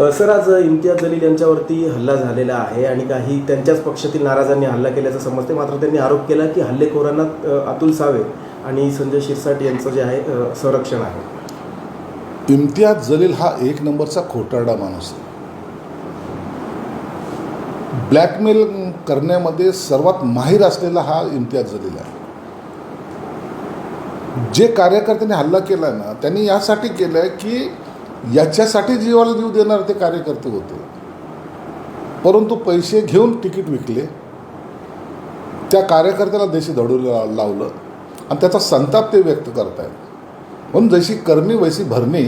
Sir आज इम्तियाज जलील यांच्यावरती हल्ला झालेला आहे आणि काही त्यांच्याच पक्षातील नाराजांनी हल्ला केल्याचं समजते. मात्र त्यांनी आरोप केला की हल्लेखोरांना अतुल सावे आणि संजय शिरसाट यांचं जे आहे संरक्षण आहे. इम्तियाज जलील हा एक नंबरचा खोटारडा माणूस ब्लॅकमेल करण्यामध्ये सर्वात माहीर असलेला हा इम्तियाज जलील आहे. जे कार्यकर्त्यांनी हल्ला केला ना त्यांनी यासाठी केलं आहे की याच्यासाठी जीवाला जीव देणारे ते कार्यकर्ते होते. परंतु पैसे घेऊन तिकीट विकले. त्या कार्यकर्त्याला देशी दडूला लावलं. आणि त्याचा संताप ते व्यक्त करत आहेत म्हणून जशी करणी वैसी भरणी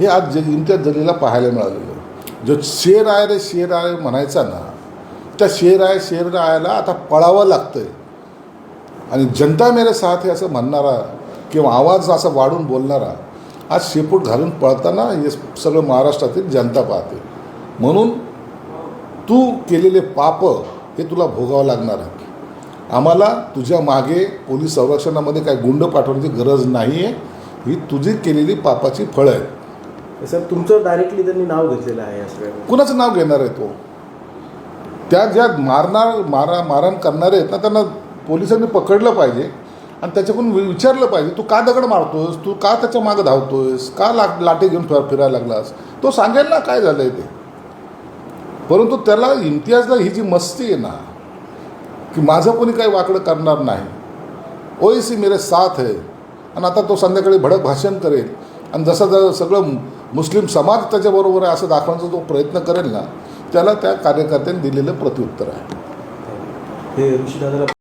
हे आज ज इम्तियाज जलीला पाहायला मिळालेलं आहे. जो शेर आहे रे शेर आहे म्हणायचा ना त्या शेर आहे शेर आयला आता पळावं लागतं आहे आणि जनता मेरे साथ हे असं म्हणणारा किंवा आवाज असा वाढून बोलणारा आज शेपूट घालून पळताना हे सगळं महाराष्ट्रातील जनता पाहते. म्हणून तू केलेले पाप हे तुला भोगावं लागणार आहे. आम्हाला तुझ्या मागे पोलीस संरक्षणामध्ये काही गुंड पाठवण्याची गरज नाही आहे ही तुझी केलेली पापाची फळं आहेत. सर तुमचं डायरेक्टली त्यांनी नाव घेतलेलं आहे या कुणाचं नाव घेणार आहे तो? त्या ज्या मारणार मारा मारहाण करणारे आहेत ना त्यांना पोलिसांनी पकडलं पाहिजे. आणि त्याच्याकडून विचारलं पाहिजे तू का दगड मारतोस? तू का त्याच्या मागं धावतोयस? का ला लाटे घेऊन फिर फिरायला लागलास? तो सांगेल ना काय झालंय ते. परंतु त्याला इम्तियाजला ही जी मस्ती आहे ना की माझं कोणी काही वाकडं करणार नाही. ओएसी मेरे साथ आहे आणि आता तो संध्याकाळी भडक भाषण करेल. आणि जसं जर सगळं मुस्लिम समाज त्याच्याबरोबर आहे असं दाखवण्याचा जो प्रयत्न करेल ना त्याला त्या कार्यकर्त्यांनी दिलेलं प्रत्युत्तर आहे. हे ऋषीदादाला